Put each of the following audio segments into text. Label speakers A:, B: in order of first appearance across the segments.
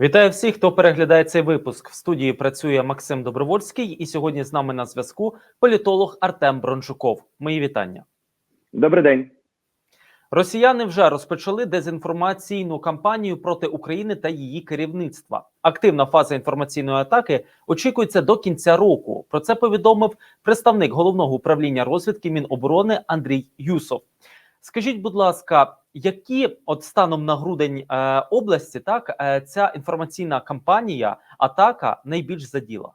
A: Вітаю всіх, хто переглядає цей випуск. В студії працює Максим Добровольський, і сьогодні з нами на зв'язку політолог Артем Брончуков. Мої вітання.
B: Добрий день.
A: Росіяни вже розпочали дезінформаційну кампанію проти України та її керівництва. Активна фаза інформаційної атаки очікується до кінця року. Про це повідомив представник головного управління розвідки Міноборони Андрій Юсов. Скажіть, будь ласка, які от станом на грудень е, області так е, ця інформаційна кампанія, атака найбільш заділа?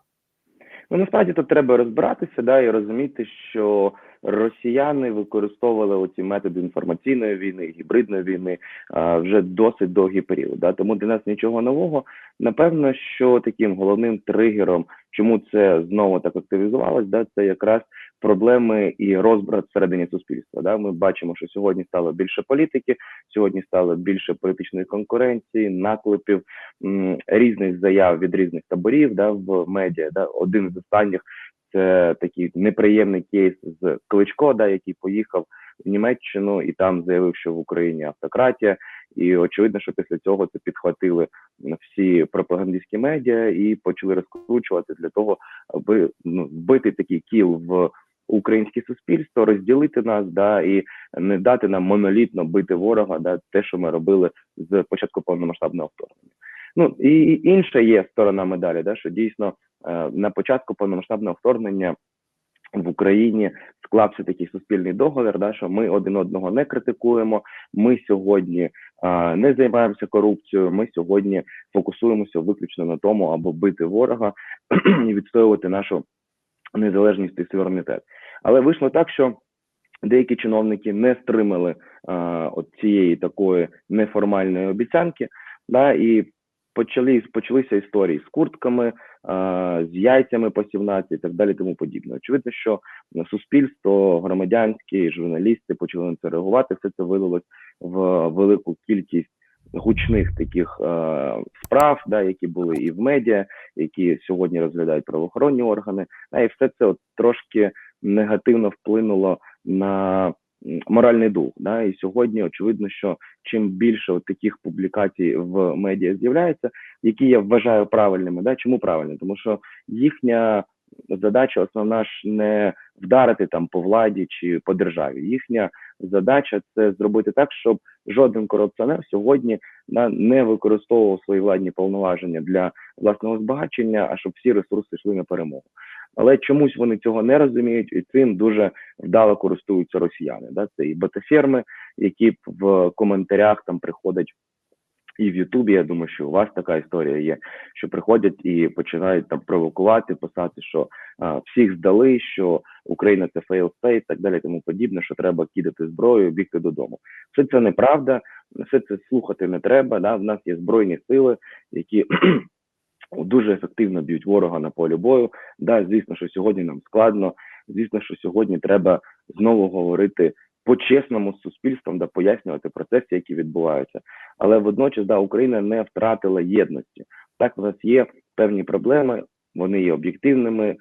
B: Ну насправді тут треба розбиратися, да, і розуміти, що росіяни використовували оці методи інформаційної війни, гібридної війни а, вже досить довгий період. Да. Тому для нас нічого нового. Напевно, що таким головним тригером, чому це знову так активізувалось, да, це якраз проблеми і розбрат всередині суспільства. Да. Ми бачимо, що сьогодні стало більше політики, сьогодні стало більше політичної конкуренції, наклепів м, різних заяв від різних таборів да, в медіа. Да. Один з останніх це такий неприємний кейс з Кличко, да, який поїхав в Німеччину і там заявив, що в Україні автократія. І очевидно, що після цього це підхватили всі пропагандистські медіа і почали розкручувати для того, аби ну, вбити такий кіл в українське суспільство, розділити нас, да і не дати нам монолітно бити ворога, да те, що ми робили з початку повномасштабного вторгнення. Ну і інша є сторона медалі, да що дійсно е, на початку повномасштабного вторгнення в Україні склався такий суспільний договір, да, що ми один одного не критикуємо. Ми сьогодні а, не займаємося корупцією. Ми сьогодні фокусуємося виключно на тому, аби бити ворога і відстоювати нашу незалежність і суверенітет. Але вийшло так, що деякі чиновники не стримали а, от цієї такої неформальної обіцянки, да, і почали почалися історії з куртками, а, з яйцями по 17 і так далі, тому подібне. Очевидно, що суспільство, громадянські журналісти почали на це реагувати. Все це вилилось в велику кількість гучних таких е, справ, да, які були і в медіа, які сьогодні розглядають правоохоронні органи. Да, і все це от трошки негативно вплинуло на моральний дух. Да, І сьогодні очевидно, що чим більше от таких публікацій в медіа з'являється, які я вважаю правильними. Да, Чому правильно? Тому що їхня задача основна ж не вдарити там по владі чи по державі. Їхня задача це зробити так, щоб жоден корупціонер сьогодні да, не використовував свої владні повноваження для власного збагачення, а щоб всі ресурси йшли на перемогу. Але чомусь вони цього не розуміють, і цим дуже вдало користуються росіяни. Да? Це і ботаферми, які в коментарях там приходять. І в Ютубі я думаю, що у вас така історія є, що приходять і починають там провокувати, писати, що а, всіх здали, що Україна це fail state, так далі, тому подібне, що треба кидати зброю, бігти додому. Все це неправда, все це слухати не треба. Да? В нас є збройні сили, які дуже ефективно б'ють ворога на полі бою. Да, звісно, що сьогодні нам складно. Звісно, що сьогодні треба знову говорити по-чесному з суспільством, да пояснювати процеси, які відбуваються. Але водночас да Україна не втратила єдності. Так, у нас є певні проблеми, вони є об'єктивними,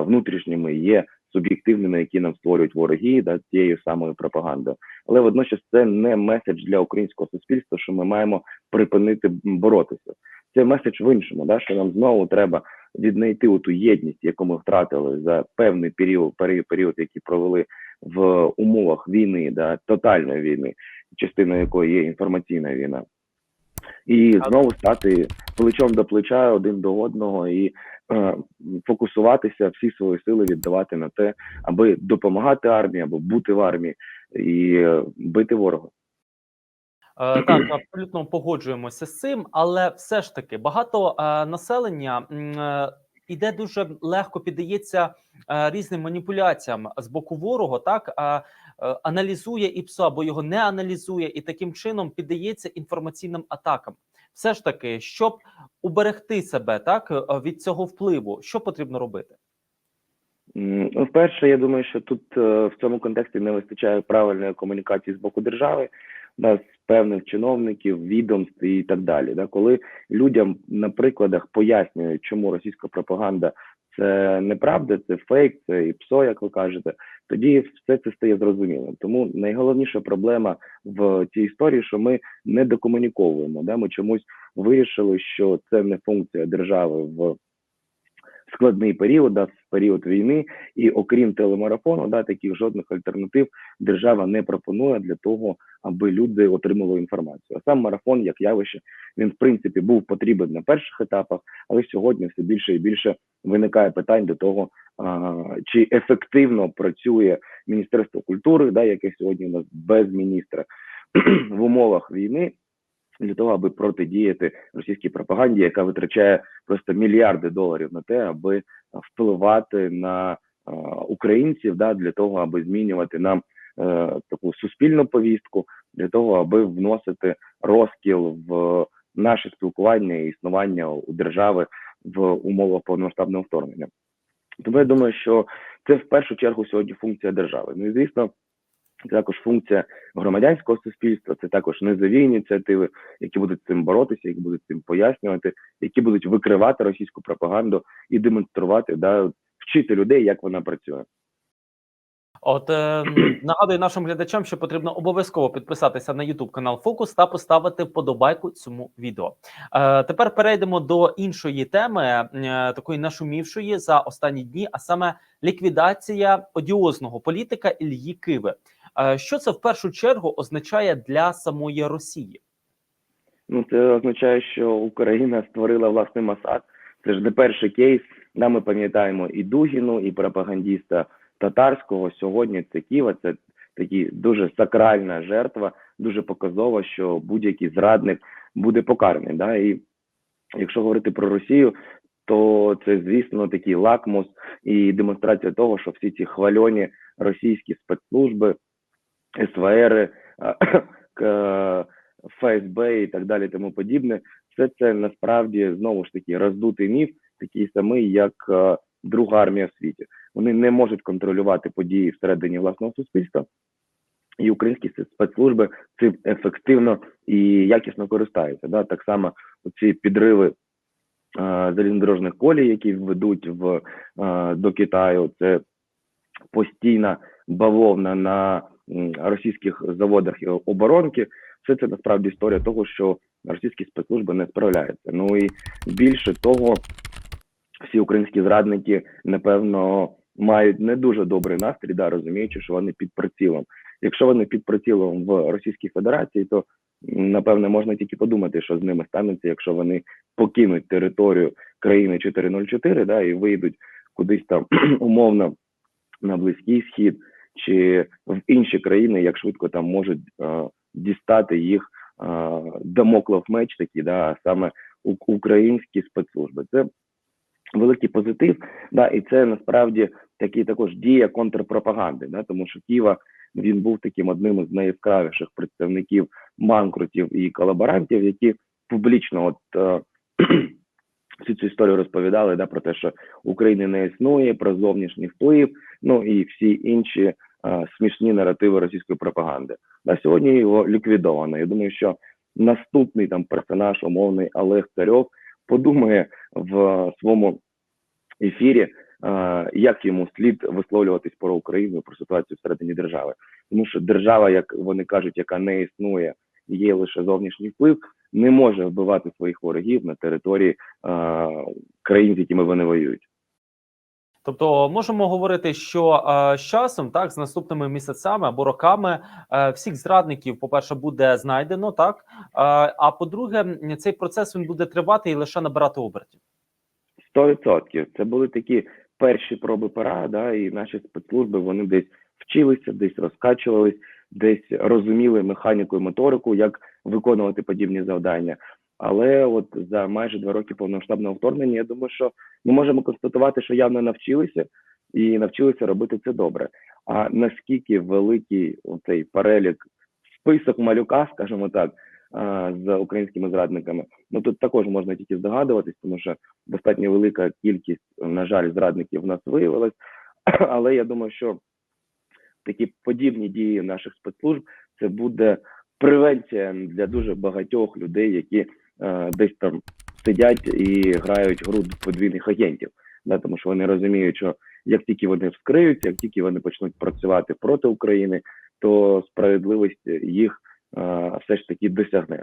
B: внутрішніми є суб'єктивними, які нам створюють вороги да цією самою пропагандою. Але водночас це не меседж для українського суспільства, що ми маємо припинити боротися. Це меседж в іншому, да що нам знову треба віднайти ту єдність, яку ми втратили за певний період, період, який провели в умовах війни, да тотальної війни, частиною якої є інформаційна війна, і знову стати плечом до плеча один до одного і е, фокусуватися, всі свої сили віддавати на те, аби допомагати армії, або бути в армії і е, бити ворога.
A: Е, так, абсолютно погоджуємося з цим, але все ж таки багато е, населення іде дуже легко піддається е, різним маніпуляціям з боку ворога, так е, е, аналізує ІПСО або його не аналізує, і таким чином піддається інформаційним атакам. Все ж таки, щоб уберегти себе так е, від цього впливу, що потрібно робити?
B: Вперше, я думаю, що тут в цьому контексті не вистачає правильної комунікації з боку держави, да, певних чиновників, відомств і так далі. Да, Коли людям на прикладах пояснюють, чому російська пропаганда це неправда, це фейк, це і ПСО, як ви кажете, тоді все це стає зрозумілим. Тому найголовніша проблема в цій історії, що ми не докомуніковуємо. Да? Ми чомусь вирішили, що це не функція держави в складний період, да, період війни, і окрім телемарафону, да, таких жодних альтернатив держава не пропонує для того, аби люди отримали інформацію. А сам марафон, як явище, він в принципі був потрібен на перших етапах, але сьогодні все більше і більше виникає питань до того, а, чи ефективно працює Міністерство культури, да, яке сьогодні у нас без міністра в умовах війни. Для того аби протидіяти російській пропаганді, яка витрачає просто мільярди доларів на те, аби впливати на а, українців, да, для того, аби змінювати нам е, таку суспільну повістку, для того, аби вносити розкіл в наше спілкування і існування у держави в умовах повномасштабного вторгнення. Тому я думаю, що це в першу чергу сьогодні функція держави. Ну і звісно, це також функція громадянського суспільства, це також низові ініціативи, які будуть з цим боротися, які будуть цим пояснювати, які будуть викривати російську пропаганду і демонструвати, да, вчити людей, як вона працює.
A: От е, нагадую нашим глядачам, що потрібно обов'язково підписатися на YouTube канал Фокус та поставити вподобайку цьому відео. Е, тепер перейдемо до іншої теми, е, такої нашумівшої за останні дні, а саме ліквідація одіозного політика Ільї Киви. Що це в першу чергу означає для самої Росії?
B: Ну, це означає, що Україна створила власний Масад. Це ж не перший кейс. Да, ми пам'ятаємо і Дугіну, і пропагандіста татарського. Сьогодні це Ківа, це такі дуже сакральна жертва, дуже показово, що будь-який зрадник буде покараний. Да? І якщо говорити про Росію, то це, звісно, такий лакмус і демонстрація того, що всі ці хвальоні російські спецслужби, СВР, к- ФСБ і так далі, тому подібне, все це насправді знову ж таки роздутий міф, такий самий, як е, друга армія в світі. Вони не можуть контролювати події всередині власного суспільства, і українські спецслужби цим ефективно і якісно користаються. Да? Так само ці підриви е, залізнодорожних колій, які ведуть в е, до Китаю, це постійна бавовна на російських заводах і оборонки. Все це насправді історія того, що російські спецслужби не справляються. Ну і більше того, всі українські зрадники напевно мають не дуже добрий настрій, да, розуміючи, що вони під прицілом. Якщо вони під прицілом в Російській Федерації, то напевне можна тільки подумати, що з ними станеться, якщо вони покинуть територію країни 404, да, і вийдуть кудись там умовно на близький схід чи в інші країни, як швидко там можуть е, дістати їх е, дамоклов меч, такі, да, саме українські спецслужби. Це великий позитив, да, і це насправді такий також дія контрпропаганди, да, тому що Ківа він був таким одним із найяскравіших представників манкрутів і колаборантів, які публічно от е, всю цю історію розповідали да, про те, що України не існує, про зовнішній вплив, ну і всі інші е, смішні наративи російської пропаганди. На сьогодні його ліквідовано. Я думаю, що наступний там персонаж, умовний Олег Царьов, подумає в своєму ефірі, е, як йому слід висловлюватись про Україну, про ситуацію всередині держави. Тому що держава, як вони кажуть, яка не існує, є лише зовнішній вплив, не може вбивати своїх ворогів на території е, країн, з якими вони воюють.
A: Тобто можемо говорити, що е, з часом, так, з наступними місяцями або роками, е, всіх зрадників, по-перше, буде знайдено, так. Е, а по-друге, цей процес він буде тривати і лише набирати обертів.
B: Сто відсотків. Це були такі перші проби пера, да, і наші спецслужби вони десь вчилися, десь розкачувались, десь розуміли механіку і моторику, як виконувати подібні завдання. Але от за майже два роки повномасштабного вторгнення, я думаю, що ми можемо констатувати, що явно навчилися і навчилися робити це добре. А наскільки великий цей перелік, список малюка, скажімо так, з українськими зрадниками, ну тут також можна тільки здогадуватись, тому що достатньо велика кількість, на жаль, зрадників в нас виявилась. Але я думаю, що такі подібні дії наших спецслужб це буде превенція для дуже багатьох людей, які е, десь там сидять і грають гру подвійних агентів. да, тому що вони розуміють, що як тільки вони вскриються, як тільки вони почнуть працювати проти України, то справедливість їх е, все ж таки досягне.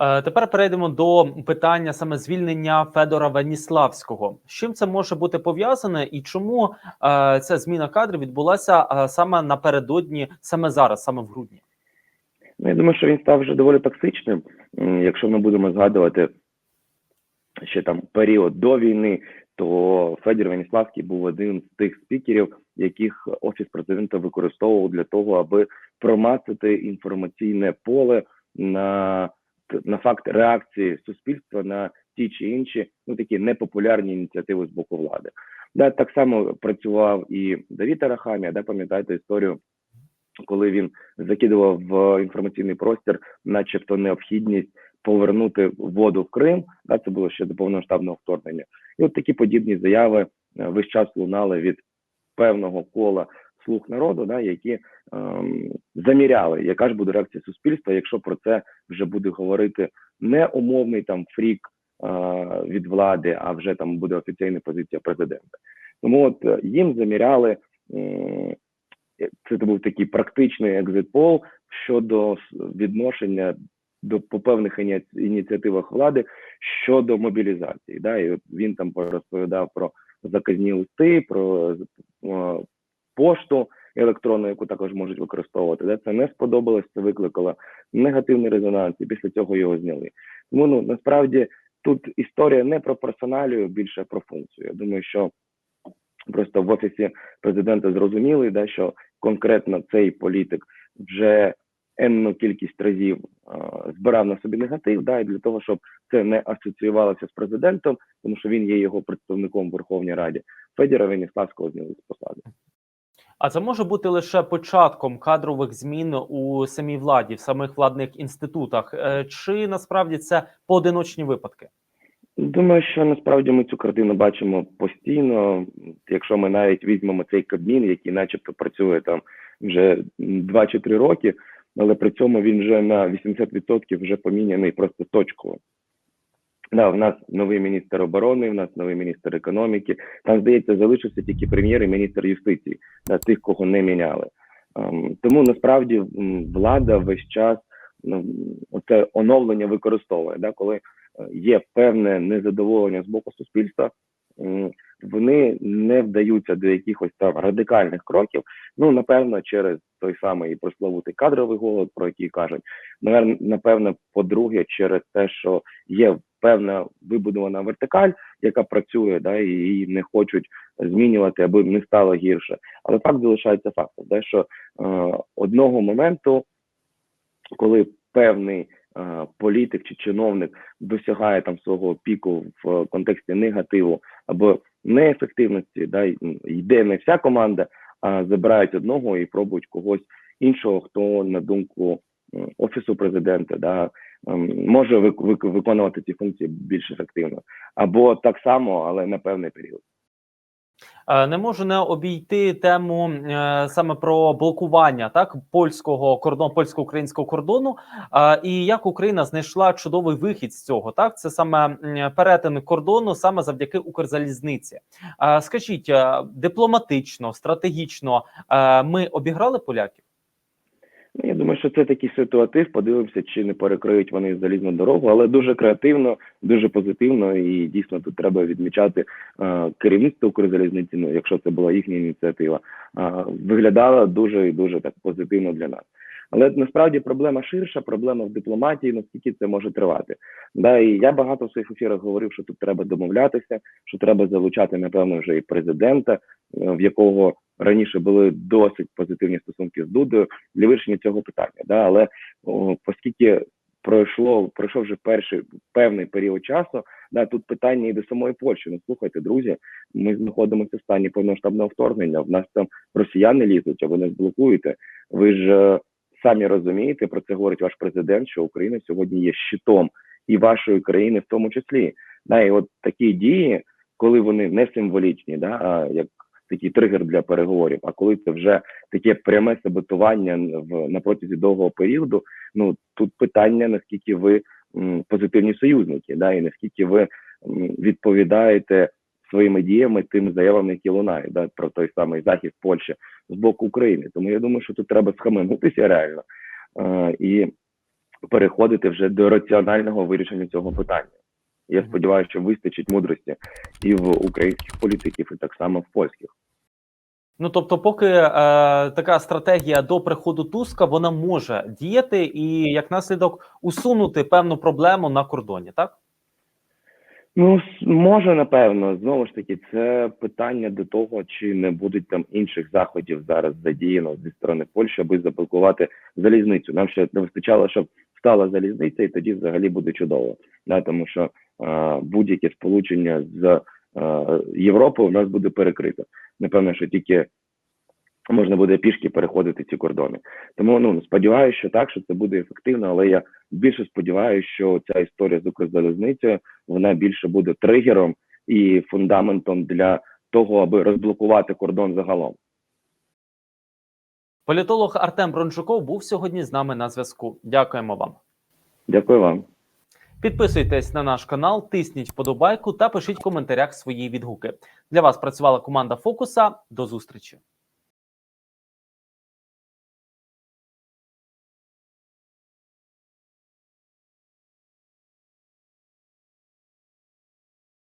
A: Е, Тепер перейдемо до питання саме звільнення Федора Веніславського. З чим це може бути пов'язане, і чому е, ця зміна кадрів відбулася е, саме напередодні, саме зараз, саме в грудні?
B: Ну, я думаю, що він став вже доволі токсичним. Якщо ми будемо згадувати ще там період до війни, то Федір Веніславський був один з тих спікерів, яких офіс президента використовував для того, аби промацати інформаційне поле на, на факт реакції суспільства на ті чи інші ну такі непопулярні ініціативи з боку влади. Да, так само працював і Давід Арахамія, да, пам'ятаєте історію, коли він закидував в інформаційний простір, начебто необхідність повернути воду в Крим. Да, це було ще до повномасштабного вторгнення. І от такі подібні заяви е, весь час лунали від певного кола слуг народу, да, які ем, заміряли, яка ж буде реакція суспільства, якщо про це вже буде говорити не умовний там фрік е, від влади, а вже там буде офіційна позиція президента. Тому от е, їм заміряли. м, це був такий практичний екзит-пол щодо відношення до по певних іні- ініціативах влади щодо мобілізації. Да, і от він там розповідав про заказні листи, про е, пошту електронну, яку також можуть використовувати. Да, це не сподобалось, це викликало негативний резонанс, і після цього його зняли. Тому ну насправді тут історія не про персоналію, більше про функцію. Я думаю, що просто в офісі президента зрозуміли, да, що конкретно цей політик вже енну кількість разів е, збирав на собі негатив, да, і для того, щоб це не асоціювалося з президентом, тому що він є його представником в Верховній Раді. Федіра Веніславського зняли з посади.
A: А це може бути лише початком кадрових змін у самій владі, в самих владних інститутах, Е, чи насправді це поодиночні випадки?
B: Думаю, що насправді ми цю картину бачимо постійно. Якщо ми навіть візьмемо цей кабмін, який, начебто, працює там вже 2 чи 3 роки, але при цьому він вже на 80% вже поміняний просто точково. Да, в нас новий міністр оборони, в нас новий міністр економіки. Там, здається, залишився тільки прем'єр і міністр юстиції, да, тих, кого не міняли. Ем, тому насправді влада весь час ну, це оновлення використовує, да, коли е, є певне незадоволення з боку суспільства, вони не вдаються до якихось там радикальних кроків. Ну напевно, через той самий прословутий кадровий голод, про який кажуть. Напевно, по-друге, через те, що є певна вибудована вертикаль, яка працює, да, і її не хочуть змінювати, аби не стало гірше. Але факт залишається фактом, да, що е, одного моменту, коли певний е, політик чи чиновник досягає там свого піку в контексті негативу або неефективності, да, йде не вся команда, а забирають одного і пробують когось іншого, хто на думку офісу президента, да, може вик- вик- виконувати ці функції більш ефективно, або так само, але на певний період.
A: Е, Не можу не обійти тему е, саме про блокування так польського кордону, польсько-українського кордону. Е, і як Україна знайшла чудовий вихід з цього, так це саме перетин кордону саме завдяки Укрзалізниці. Скажіть дипломатично, стратегічно ми обіграли поляків?
B: Ну, я думаю, що це такий ситуатив. Подивимося, чи не перекриють вони залізну дорогу, але дуже креативно, дуже позитивно, і дійсно тут треба відмічати е, керівництво Укрзалізниці, ну, якщо це була їхня ініціатива, е, виглядала дуже і дуже так позитивно для нас. Але насправді проблема ширша, проблема в дипломатії, наскільки це може тривати. Да, і я багато в своїх ефірах говорив, що тут треба домовлятися, що треба залучати, напевно, вже і президента, е, в якого раніше були досить позитивні стосунки з Дудою для вирішення цього питання. Да? Але о, оскільки пройшло пройшов вже перший певний період часу, да, тут питання і до самої Польщі. Ну слухайте, друзі, ми знаходимося в стані повномасштабного вторгнення. В нас там росіяни лізуть, а ви нас блокуєте. Ви ж е, самі розумієте, про це говорить ваш президент, що Україна сьогодні є щитом і вашої країни в тому числі. Да, і от такі дії, коли вони не символічні, да, а як такий тригер для переговорів. А коли це вже таке пряме саботування в на протязі довгого періоду, ну тут питання наскільки ви м, позитивні союзники, да, і наскільки ви м, відповідаєте своїми діями тим заявами, які лунають да, про той самий захід Польщі з боку України. Тому я думаю, що тут треба схаменутися реально е, і переходити вже до раціонального вирішення цього питання. Я сподіваюся, що вистачить мудрості і в українських політиків, і так само в польських.
A: Ну тобто, поки е, така стратегія до приходу Туска вона може діяти і як наслідок усунути певну проблему на кордоні, так?
B: Ну, може, напевно, знову ж таки, це питання до того, чи не будуть там інших заходів зараз задіяно зі сторони Польщі, аби заблокувати залізницю. Нам ще не вистачало, щоб стала залізниця, і тоді взагалі буде чудово. Да, тому що е, будь-яке сполучення з е, Європою в нас буде перекрито. Напевно, що тільки можна буде пішки переходити ці кордони. Тому ну сподіваюся, що так, що це буде ефективно, але я більше сподіваюся, що ця історія з Укрзалізницею вона більше буде тригером і фундаментом для того, аби розблокувати кордон загалом.
A: Політолог Артем Брончуков був сьогодні з нами на зв'язку. Дякуємо вам.
B: Дякую вам.
A: Підписуйтесь на наш канал, тисніть вподобайку та пишіть в коментарях свої відгуки. Для вас працювала команда Фокуса. До зустрічі.